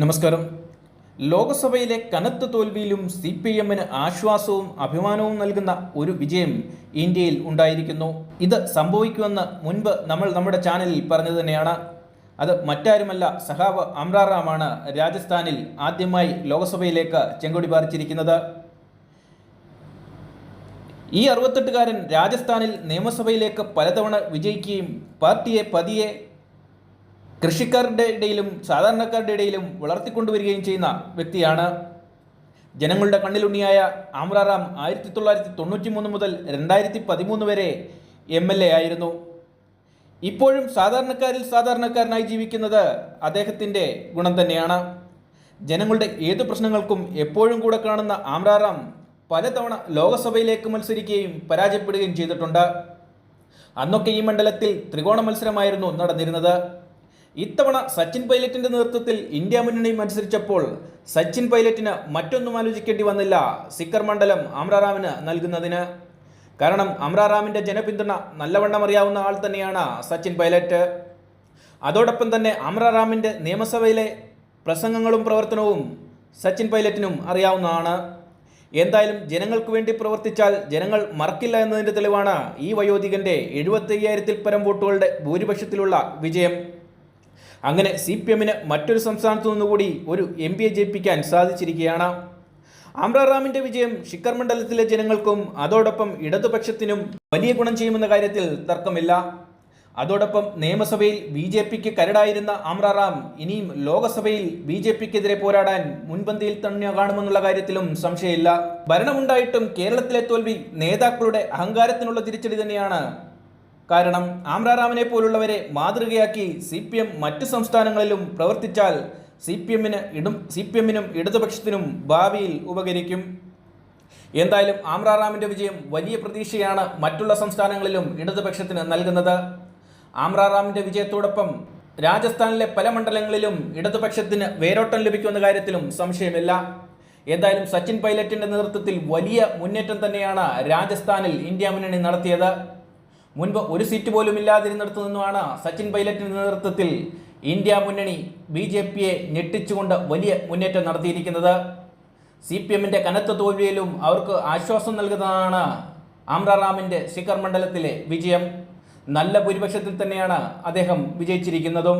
നമസ്കാരം. ലോക്സഭയിലെ കനത്ത തോൽവിയിലും സി പി എമ്മിന് ആശ്വാസവും അഭിമാനവും നൽകുന്ന ഒരു വിജയം ഇന്ത്യയിൽ ഉണ്ടായിരിക്കുന്നു. ഇത് സംഭവിക്കുമെന്ന് മുൻപ് നമ്മൾ നമ്മുടെ ചാനലിൽ പറഞ്ഞു തന്നെയാണ്. അത് മറ്റാരുമല്ല സഹാബ് അമ്രാറാമാണ് രാജസ്ഥാനിൽ ആദ്യമായി ലോക്സഭയിലേക്ക് ചെങ്കൊടി പാറിച്ചിരിക്കുന്നത്. ഈ അറുപത്തെട്ടുകാരൻ രാജസ്ഥാനിൽ നിയമസഭയിലേക്ക് പലതവണ വിജയിക്കുകയും പാർട്ടിയെ പതിയെ കൃഷിക്കാരുടെ ഇടയിലും സാധാരണക്കാരുടെ ഇടയിലും വളർത്തിക്കൊണ്ടുവരികയും ചെയ്യുന്ന വ്യക്തിയാണ് ജനങ്ങളുടെ കണ്ണിലുണ്ണിയായ ആമ്രാറാം ആയിരത്തി തൊള്ളായിരത്തി തൊണ്ണൂറ്റി മൂന്ന് മുതൽ രണ്ടായിരത്തി പതിമൂന്ന് വരെ എം എൽ എ ആയിരുന്നു. ഇപ്പോഴും സാധാരണക്കാരിൽ സാധാരണക്കാരനായി ജീവിക്കുന്നത് അദ്ദേഹത്തിന്റെ ഗുണം തന്നെയാണ്. ജനങ്ങളുടെ ഏത് പ്രശ്നങ്ങൾക്കും എപ്പോഴും കൂടെ കാണുന്ന ആമ്രാറാം പലതവണ ലോകസഭയിലേക്ക് മത്സരിക്കുകയും പരാജയപ്പെടുകയും ചെയ്തിട്ടുണ്ട്. അന്നൊക്കെ ഈ മണ്ഡലത്തിൽ ത്രികോണ മത്സരമായിരുന്നു നടന്നിരുന്നത്. ഇത്തവണ സച്ചിൻ പൈലറ്റിന്റെ നേതൃത്വത്തിൽ ഇന്ത്യ മുന്നണി മത്സരിച്ചപ്പോൾ സച്ചിൻ പൈലറ്റിന് മറ്റൊന്നും ആലോചിക്കേണ്ടി വന്നില്ല. സിക്കർ മണ്ഡലം അമ്രാറാമിന് നൽകുന്നതിന്. കാരണം അമ്രാറാമിന്റെ ജനപിന്തുണ നല്ലവണ്ണം അറിയാവുന്ന ആൾ തന്നെയാണ് സച്ചിൻ പൈലറ്റ്. അതോടൊപ്പം തന്നെ അമ്രാറാമിന്റെ നിയമസഭയിലെ പ്രസംഗങ്ങളും പ്രവർത്തനവും സച്ചിൻ പൈലറ്റിനും അറിയാവുന്നതാണ്. എന്തായാലും ജനങ്ങൾക്ക് വേണ്ടി പ്രവർത്തിച്ചാൽ ജനങ്ങൾ മറക്കില്ല എന്നതിന്റെ തെളിവാണ് ഈ വയോധികന്റെ എഴുപത്തി അയ്യായിരത്തിൽ പരം വോട്ടുകളുടെ ഭൂരിപക്ഷത്തിലുള്ള വിജയം. അങ്ങനെ സി പി എമ്മിന് മറ്റൊരു സംസ്ഥാനത്തു നിന്നുകൂടി ഒരു എം പിയെ ജയിപ്പിക്കാൻ സാധിച്ചിരിക്കുകയാണ്. ആമ്രാറാമിന്റെ വിജയം ഷിക്കർ മണ്ഡലത്തിലെ ജനങ്ങൾക്കും അതോടൊപ്പം ഇടതുപക്ഷത്തിനും വലിയ ഗുണം ചെയ്യുമെന്ന കാര്യത്തിൽ തർക്കമില്ല. അതോടൊപ്പം നിയമസഭയിൽ ബി ജെ പിക്ക് കരടായിരുന്ന ആമ്രാറാം ഇനിയും ലോകസഭയിൽ ബി ജെ പിക്കെതിരെ പോരാടാൻ മുൻപന്തിയിൽ തന്നെ കാണുമെന്നുള്ള കാര്യത്തിലും സംശയമില്ല. ഭരണമുണ്ടായിട്ടും കേരളത്തിലെ തോൽവി നേതാക്കളുടെ അഹങ്കാരത്തിനുള്ള തിരിച്ചടി തന്നെയാണ് കാരണം ആമ്രാറാമിനെ പോലുള്ളവരെ മാതൃകയാക്കി സി പി എം മറ്റ് സംസ്ഥാനങ്ങളിലും പ്രവർത്തിച്ചാൽ സി പി എമ്മിന് ഇടും സി പി എമ്മിനും ഇടതുപക്ഷത്തിനും ഭാവിയിൽ ഉപകരിക്കും. എന്തായാലും ആമ്രാറാമിന്റെ വിജയം വലിയ പ്രതീക്ഷയാണ് മറ്റുള്ള സംസ്ഥാനങ്ങളിലും ഇടതുപക്ഷത്തിന് നൽകുന്നത്. ആമ്രാറാമിന്റെ വിജയത്തോടൊപ്പം രാജസ്ഥാനിലെ പല മണ്ഡലങ്ങളിലും ഇടതുപക്ഷത്തിന് വേരോട്ടം ലഭിക്കുമെന്ന കാര്യത്തിലും സംശയമില്ല. എന്തായാലും സച്ചിൻ പൈലറ്റിന്റെ നേതൃത്വത്തിൽ വലിയ മുന്നേറ്റം തന്നെയാണ് രാജസ്ഥാനിൽ ഇന്ത്യ മുന്നണി നടത്തിയത്. മുൻപ് ഒരു സീറ്റ് പോലും ഇല്ലാതിരുന്നിടത്തു നിന്നുമാണ് സച്ചിൻ പൈലറ്റിന്റെ നേതൃത്വത്തിൽ ഇന്ത്യ മുന്നണി ബി ജെ പിയെ ഞെട്ടിച്ചുകൊണ്ട് വലിയ മുന്നേറ്റം നടത്തിയിരിക്കുന്നത്. സി പി എമ്മിന്റെ കനത്ത തോൽവിയിലും അവർക്ക് ആശ്വാസം നൽകുന്നതാണ് ആമ്രാറാമിന്റെ ശിഖർ മണ്ഡലത്തിലെ വിജയം. നല്ല ഭൂരിപക്ഷത്തിൽ തന്നെയാണ് അദ്ദേഹം വിജയിച്ചിരിക്കുന്നതും.